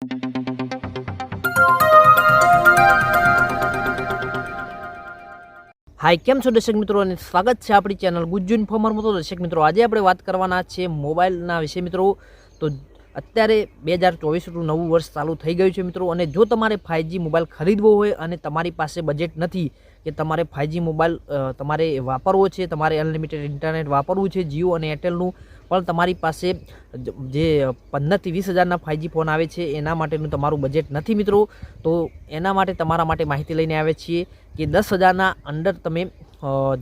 હાય, કેમ છો દર્શક મિત્રો અને સ્વાગત છે આપણી ચેનલ ગુજ્જુ ઇન્ફોર્મરમાં તો દર્શક મિત્રો, આજે આપણે વાત કરવાના છે મોબાઈલના વિશે મિત્રો. તો અત્યારે બે હજાર ચોવીસનું નવું વર્ષ ચાલુ થઈ ગયું છે મિત્રો અને જો તમારે ફાઇવજી મોબાઈલ ખરીદવો હોય અને તમારી પાસે બજેટ નથી કે તમારે ફાઇવજી મોબાઈલ તમારે વાપરવો છે, તમારે અનલિમિટેડ ઇન્ટરનેટ વાપરવું છે, જીઓ અને એરટેલનું પણ તમારી પાસે જે પંદરથી વીસ હજારના ફાઇવજી ફોન આવે છે, એના માટેનું તમારું બજેટ નથી મિત્રો. તો એના માટે તમારા માટે માહિતી લઈને આવે છીએ કે દસ હજારના અંડર તમે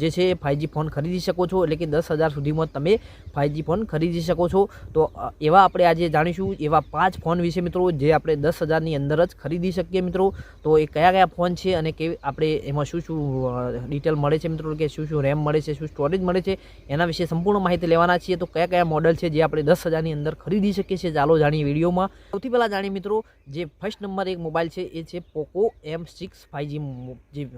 જે છે ફાઇવજી ફોન ખરીદી શકો છો. એટલે કે દસ હજાર સુધીમાં તમે ફાઇવજી ફોન ખરીદી શકો છો. તો એવા આપણે આજે જાણીશું, એવા પાંચ ફોન વિશે મિત્રો, જે આપણે દસ હજારની અંદર જ ખરીદી શકીએ મિત્રો. તો એ કયા કયા ફોન છે અને કેવી, આપણે એમાં શું શું ડિટેલ મળે છે મિત્રો, કે શું શું રેમ મળે છે, શું સ્ટોરેજ મળે છે, એના વિશે સંપૂર્ણ માહિતી લેવાના છીએ. તો કયા કયા મોડલ છે જે આપણે દસ હજારની અંદર ખરીદી શકીએ છીએ, ચાલો જાણીએ વિડીયોમાં. સૌથી પહેલાં જાણીએ મિત્રો, જે ફર્સ્ટ નંબર એક મોબાઈલ છે, એ છે પોકો એમ સિક્સ ફાઇવજી જે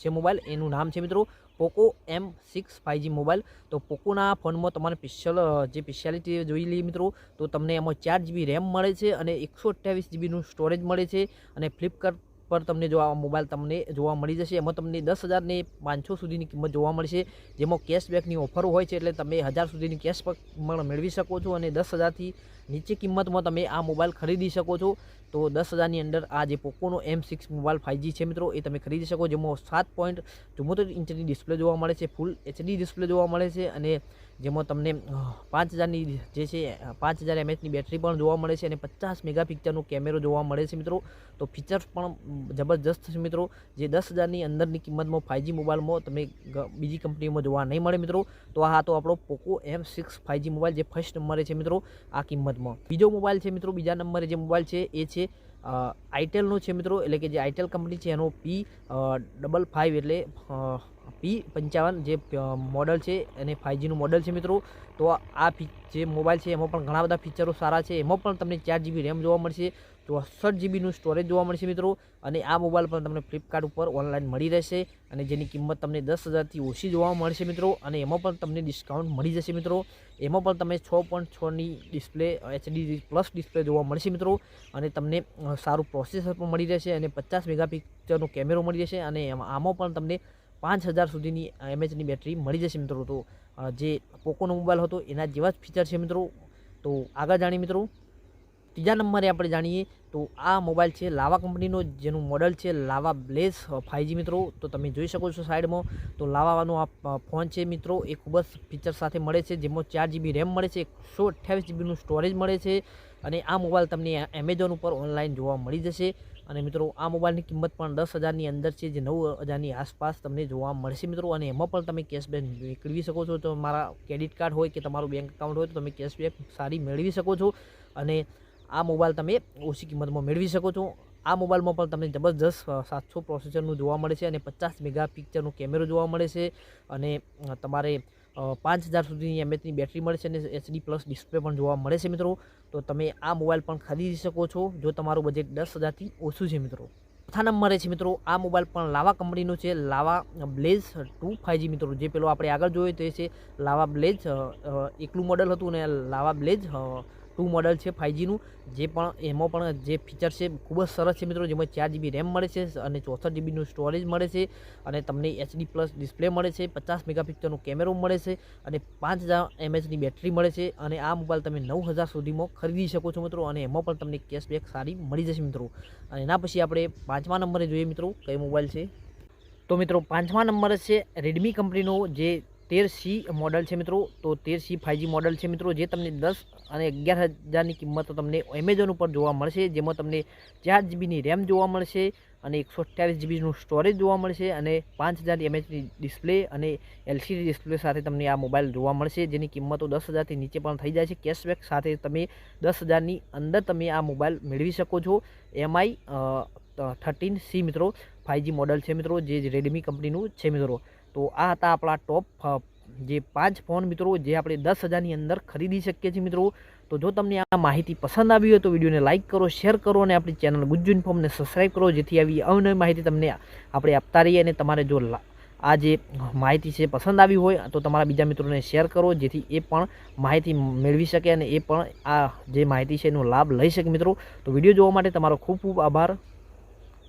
છે મોબાઈલ એનું નામ છે મિત્રો Poco M six five G mobile. તો પોકોના ફોનમાં તમારે પિસ્યલ જે સ્પેશિયાલિટી જોઈ લઈએ મિત્રો, તો તમને એમાં ચાર જીબી રેમ મળે છે અને એકસો અઠ્યાવીસ જીબીનું સ્ટોરેજ મળે છે. અને ફ્લિપકાર્ટ પર તમને જો આ મોબાઈલ તમને જોવા મળી જશે, એમાં તમને દસ હજારને પાંચસો સુધીની કિંમત જોવા મળશે. જેમાં કેશબેકની ઓફરો હોય છે એટલે તમે હજાર સુધીની કેશબેક પણ મેળવી શકો છો અને દસ હજારથી નીચે કિંમતમાં તમે આ મોબાઈલ ખરીદી શકો છો. તો દસ હજારની અંદર આ જે Pocono M six mobile five G છે મિત્રો, એ તમે ખરીદી શકો જેમાં સાત પોઈન્ટ ચુમ્મોતેર ઇંચની ડિસ્પ્લે જોવા મળે છે ફૂલ એચડી ડિસ્પ્લે જોવા મળે છે અને જેમાં તમને પાંચ હજારની જે છે પાંચ હજાર એમએચની બેટરી પણ જોવા મળે છે અને પચાસ મેગાપિક્સલનો કેમેરો જોવા મળે છે મિત્રો. તો ફીચર્સ પણ જબરજસ્ત છે મિત્રો. જે દસ હજારની અંદરની કિંમતમાં ફાઇવજી મોબાઈલમાં તમે બીજી કંપનીઓમાં જોવા નહીં મળે મિત્રો. તો આ હતો આપણો Poco M six five G mobile જે ફર્સ્ટ નંબરે છે મિત્રો, આ કિંમતમાં. બીજો મોબાઈલ છે મિત્રો, બીજા નંબરે જે મોબાઈલ છે, એ છે અ, આઈટેલનો છે મિત્રો એટલે કે જે આઈટેલ કંપની છે એનો પી ડબલ ફાઇવ એટલે પી પંચાવન જે મોડલ છે અને ફાઇવજીનું મોડલ છે મિત્રો. તો આ જે મોબાઈલ છે, એમાં પણ ઘણા બધા ફીચરો સારા છે. એમાં પણ તમને ચાર જીબી રેમ જોવા મળશે ચોસઠ જીબીનું સ્ટોરેજ જોવા મળશે મિત્રો. અને આ મોબાઈલ પણ તમને ફ્લિપકાર્ટ ઉપર ઓનલાઈન મળી રહેશે. અને જેની કિંમત તમને દસ હજારથી ઓછી જોવા મળશે મિત્રો. અને એમાં પણ તમને ડિસ્કાઉન્ટ મળી જશે મિત્રો. એમાં પણ તમે છ પોઈન્ટ છની ડિસ્પ્લે એચડી પ્લસ ડિસ્પ્લે જોવા મળશે મિત્રો. અને તમને સારું પ્રોસેસર પણ મળી રહેશે અને પચાસ મેગાપિક્સલનો કેમેરો મળી જશે અને આમાં પણ તમને પાંચ હજાર સુધીની એમએચની બેટરી મળી જશે મિત્રો તો જે પોકોનો મોબાઈલ હતો એના જેવા જ ફીચર છે મિત્રો. તો આગળ જાણીએ મિત્રો. ત્રીજા નંબરે આપણે જાણીએ તો આ મોબાઈલ છે લાવા કંપનીનો, જેનું મોડલ છે લાવા બ્લેસ ફાઇવજી મિત્રો. તો તમે જોઈ શકો છો સાઈડમાં, તો લાવાનો આ ફોન છે મિત્રો. એ ખૂબ જ ફીચર સાથે મળે છે, જેમાં ચાર જીબી રેમ મળે છે, એકસો અઠ્યાવીસ જીબીનું સ્ટોરેજ મળે છે. અને આ મોબાઈલ તમને એમેઝોન ઉપર ઓનલાઈન જોવા મળી જશે. અને મિત્રો, આ મોબાઈલની કિંમત પણ દસ હજારની અંદર છે, જે નવ હજારની આસપાસ તમને જોવા મળશે મિત્રો. અને એમાં પણ તમે કેશબેક મેળવી શકો છો. તો મારા ક્રેડિટ કાર્ડ હોય કે તમારું બેંક એકાઉન્ટ હોય તો તમે કેશબેક સારી મેળવી શકો છો. અને આ મોબાઈલ તમે ઓછી કિંમતમાં મેળવી શકો છો. આ મોબાઈલમાં પણ તમને જબરજસ્ત સાતસો પ્રોસેસરનું જોવા મળે છે અને પચાસ મેગા પિક્ચરનો કેમેરો જોવા મળે છે. અને તમારે પાંચ હજાર સુધીની એમએચની બેટરી મળે છે અને એચડી પ્લસ ડિસ્પ્લે પણ જોવા મળે છે મિત્રો. તો તમે આ મોબાઈલ પણ ખરીદી શકો છો, જો તમારું બજેટ દસ હજારથી ઓછું છે મિત્રો. ચોથા નંબરે છે મિત્રો, આ મોબાઈલ પણ લાવા કંપનીનો છે, લાવા બ્લેઝ ટુ ફાઇવજી મિત્રો. જે પેલો આપણે આગળ જોયો તે છે, લાવા બ્લેઝ એકલું મોડલ હતું અને લાવા બ્લેઝ ટુ મોડલ છે ફાઇવજીનું જે પણ એમાં પણ જે ફીચર છે ખૂબ જ સરસ છે મિત્રો. જેમાં ચાર જીબી રેમ મળે છે અને ચોસઠ જીબીનું સ્ટોરેજ મળે છે અને તમને એચડી પ્લસ ડિસ્પ્લે મળે છે, પચાસ મેગાપિક્સલનો કેમેરો મળે છે અને પાંચ હજાર એમએચની બેટરી મળે છે અને આ મોબાઈલ તમે નવ હજાર સુધીમાં ખરીદી શકો છો મિત્રો અને એમાં પણ તમને કેશબેક સારી મળી જશે મિત્રો. અને એના પછી આપણે પાંચમા નંબરે જોઈએ મિત્રો કઈ મોબાઈલ છે. તો મિત્રો પાંચમા નંબરે છે રેડમી કંપનીનો જે તેર સી મોડલ છે મિત્રો. તો તેર સી ફાઈવજી મોડલ છે મિત્રો, જે તમને દસ અને અગિયાર હજારની કિંમતો તમને એમેઝોન ઉપર જોવા મળશે, જેમાં તમને ચાર જીબીની રેમ જોવા મળશે અને એકસો અઠ્યાવીસ જીબીનું સ્ટોરેજ જોવા મળશે અને પાંચ હજાર એમએચની ડિસ્પ્લે અને એલસીડી ડિસ્પ્લે સાથે તમને આ મોબાઈલ જોવા મળશે, જેની કિંમતો દસ હજારથી નીચે પણ થઈ જાય છે. કેશબેક સાથે તમે દસ હજારની અંદર તમે આ મોબાઈલ મેળવી શકો છો. એમઆઈ થર્ટીન સી મિત્રો ફાઇવજી મોડલ છે મિત્રો, જે રેડમી કંપનીનું છે મિત્રો. તો આ હતા આપણા ટોપ જે પાંચ ફોન મિત્રો જે આપણે દસ હજારની અંદર ખરીદી શકીએ છીએ મિત્રો. તો જો તમને આ માહિતી પસંદ આવી હોય તો વિડીયોને લાઇક કરો શેર કરો અને આપણી ચેનલ ગુજ્જુ ઇન્ફોર્મને સબસ્ક્રાઈબ કરો, જેથી આવી અવનવી માહિતી તમને આપણે આપતા રહીએ અને તમારે જો આ જે માહિતી છે પસંદ આવી હોય તો તમારા બીજા મિત્રોને શેર કરો, જેથી એ પણ માહિતી મેળવી શકે અને એ પણ આ જે માહિતી છે એનો લાભ લઈ શકે મિત્રો. તો વીડિયો જોવા માટે તમારો ખૂબ ખૂબ આભાર.